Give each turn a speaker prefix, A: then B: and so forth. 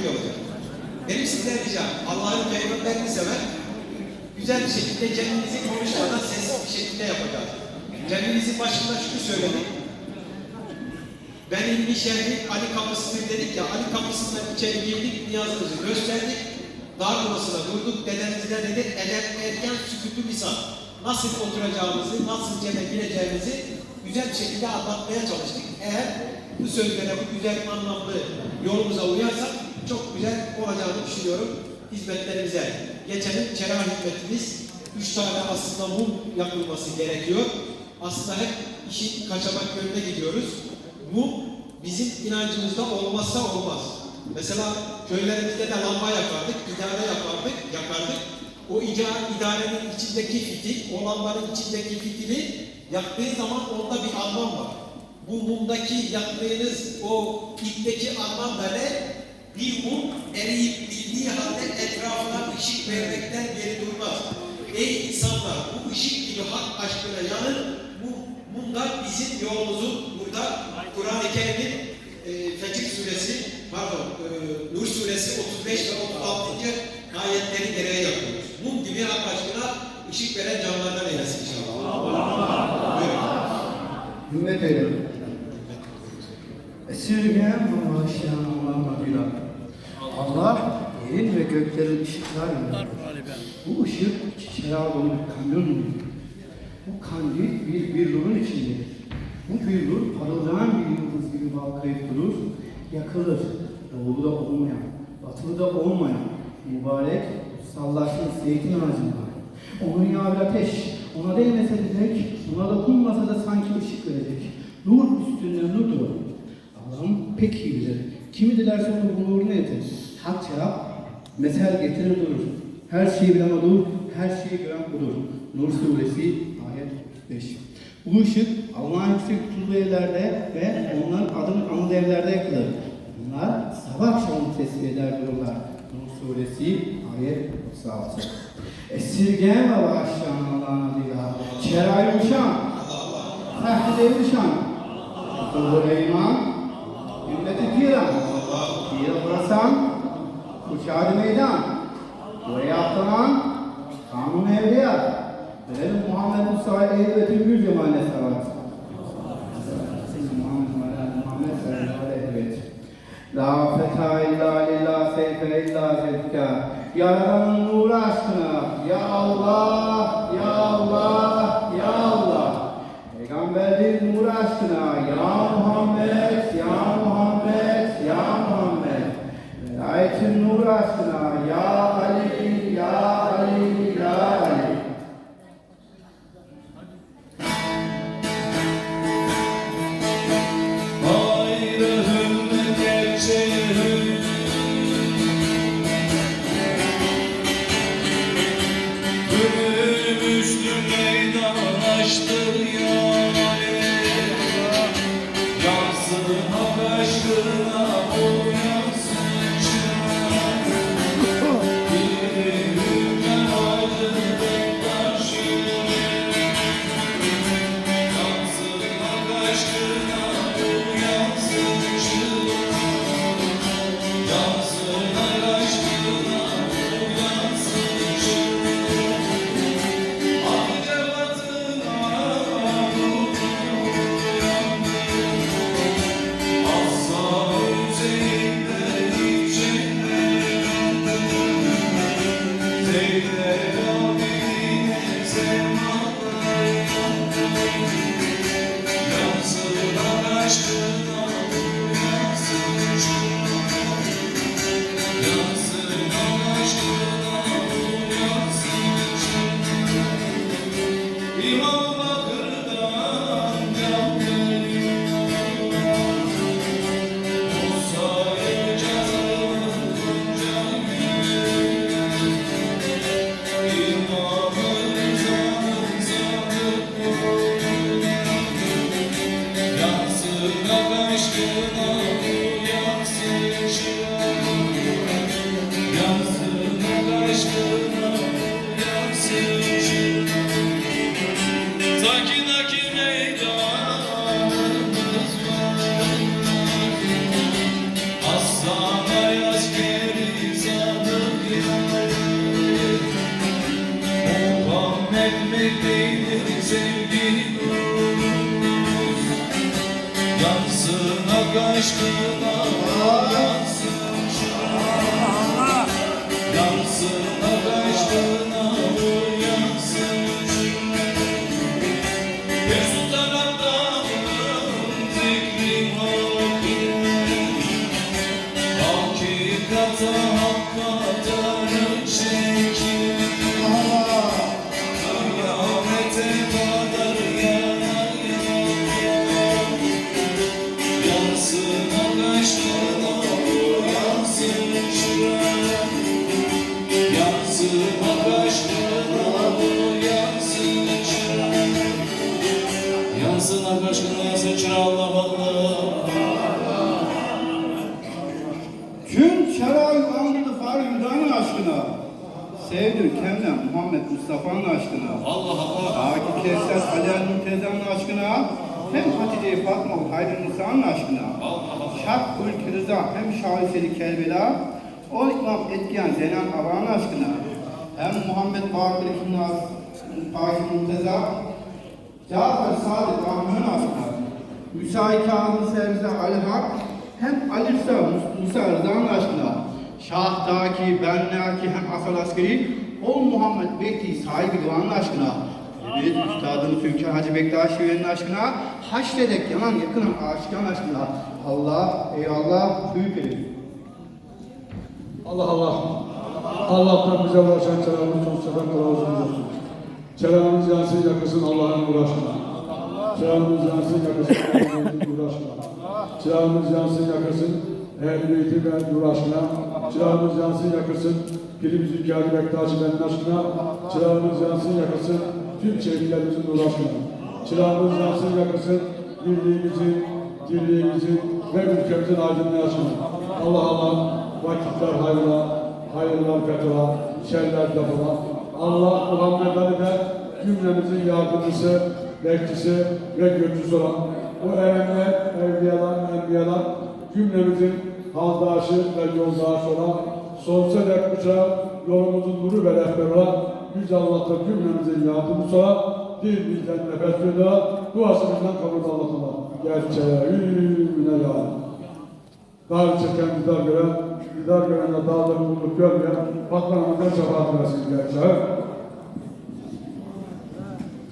A: okuyor olacak. Benim sizden ricam, Allah'ın peygamberini seven, güzel bir şekilde kendinizi konuşmadan sessiz bir şekilde yapacağız. Kendinizin başında şunu söyledik. Ben ilmi şehri Ali kapısıdır dedik ya, Ali kapısından içeri girdik, niyazımızı gösterdik. Dar burasına durduk, dedemizle dedik, edep erken sükutu lisan. Nasıl oturacağımızı, nasıl cebe gireceğimizi güzel bir şekilde anlatmaya çalıştık. Eğer bu sözlere, bu güzel anlamlı yolumuza uyarsak çok güzel olacağını düşünüyorum hizmetlerimize. Geçelim cerrah hizmetimiz. Üç tane aslında mum yakılması gerekiyor. Aslında hep işin kaçamak yönüne gidiyoruz. Mum bizim inancımızda olmazsa olmaz. Mesela köylerimizde de lamba yapardık, idare yapardık, yakardık. O idare, idarenin içindeki fitil, o lambanın içindeki fitili yaktığı zaman onda bir anlam var. Bu mumdaki yaktığınız o ipteki anlam da ne? Bir mum eriyip bildiği halde etrafına ışık vermekten geri durmaz. Ey insanlar bu ışık gibi hak aşkına yanın. Bu mumlar bizim yolumuzun burada Kur'an-ı Kerim'in e, Fecr suresi, pardon e, Nur suresi 35 ve 36. ayetleri gereği yapıyoruz. Mum gibi hak aşkına ışık veren canlardan eylesin inşallah. Buyurun.
B: Hürmet eyledim. Esirgen ve bağışlayan Allah'ın adıyla. Allah göklerin ışıklarıyla. Bu ışık çiçeğe dolu bir kandildir. Bu kandil bir bir nurun içindedir. Bu bir nur parıldayan bir yıldız gibi balkayıp durur, yakılır. Doğuda olmayan, batıda olmayan, mübarek, sallaşmış zeytin ağacından. Onun yağı bir ateş, ona değmese direk, ona dokunmasa da sanki ışık verecek. Nur üstünde nurdur. Allah'ım pek iyi bilir. Kimi dilerse onun bu nurunu etir. Hak cevap, mesel getirir durur. Her şeyi bilen odur, her şeyi gören budur. Nur suresi ayet 35. Bu ışık Allah'ın yüksek tutulduğu evlerde ve onların adının anıldığı evlerde yakılır. Bunlar sabah akşamı tesbih eder dururlar. Nur suresi ayet 36. Esirgen ve bağışlayan Allah'ın adıyla. Çerayı uçan, Tahti uçan, Kulu iman, ümmeti piran, pira burasan, uçağı meydan, buraya atlanan, kanun evliya, Verelim Muhammed Musa Eyyubet'in gül cemaline salavat. Muhammed sallallahu aleyhi ve sellem. La feta illa lillah seyfe illa zevka. Yaradanın nuru aşkına. Ya Allah, Ya Allah, Ya Allah. Peygamberin nuru aşkına. Ya Muhammed, Ya
C: hak Christ. You. Yansın ak aşkına Yansın şuna Yansın ak aşkına Yansın şuraya Allah Allah
B: Tüm şeray anlı fargıdan aşkına. Sevdim kendem Muhammed Mustafa'nın aşkına.
C: Allah Allah
B: Akif Kevser Hacer Mürteza'nın aşkına. Hem Hatice Fatma Haydar Musa'nın aşkına. Şark Ülkü Rıza hem Şaheseri Kerbela. O İmam Etkiyen Zeynel Aba'nın aşkına. Hem Muhammed Bakır İbn-i Fakir Mürteza. Cafer Sadık. Müsait Kazım Sevze Ali Hak. Hem Ali Rıza Mus- Musa Rıza'nın aşkına. Şah Daki, Bennaki hem Asal Askeri. O Muhammed Bekti sahibi Divan'ın aşkına. Evet, Üstadımız Hünkar Hacı Bektaş Şive'nin aşkına. Haşredek yanan yakın aşkın aşkına. Allah, eyvallah, büyük herif.
D: Allah Allah. Allah'tan bize ulaşan çaramız çok sefer razı olsun. Çaramız yansın yakasın Allah'ın uğraşına. Çaramız yansın yakasın uğraşına. Çaramız yansın yakasın Ehl-i ve uğraşına. Çaramız yansın yakasın Pirimiz Hünkârı Bektaşi benim aşkına. Çırağımız yansın yakasın tüm şehitlerimizin uğraşına. Çırağımız yansın yakasın birliğimizin, dirliğimizin ve ülkemizin aydınlığı Allah Allah vakitler hayırla, hayırlar fetha, şerler defa. Allah Ali de cümlemizin yardımcısı, bekçisi ve götürücüsü olan o erenler, evliyalar, enbiyalar cümlemizin haldaşı ve yoldaşı olan sonsuza dek uçağı yolumuzun nuru ve rehberi olan Yüce Allah'ta cümlemizin yardımcısı olan dil bizden nefes veriyor. Duasımızdan kabul Allah'ına. Gerçeğine ya. Dar çeken didar gören, didar görenle dağları bulduk görmeyen, patlanımızdan şefaat versin gerçeğe.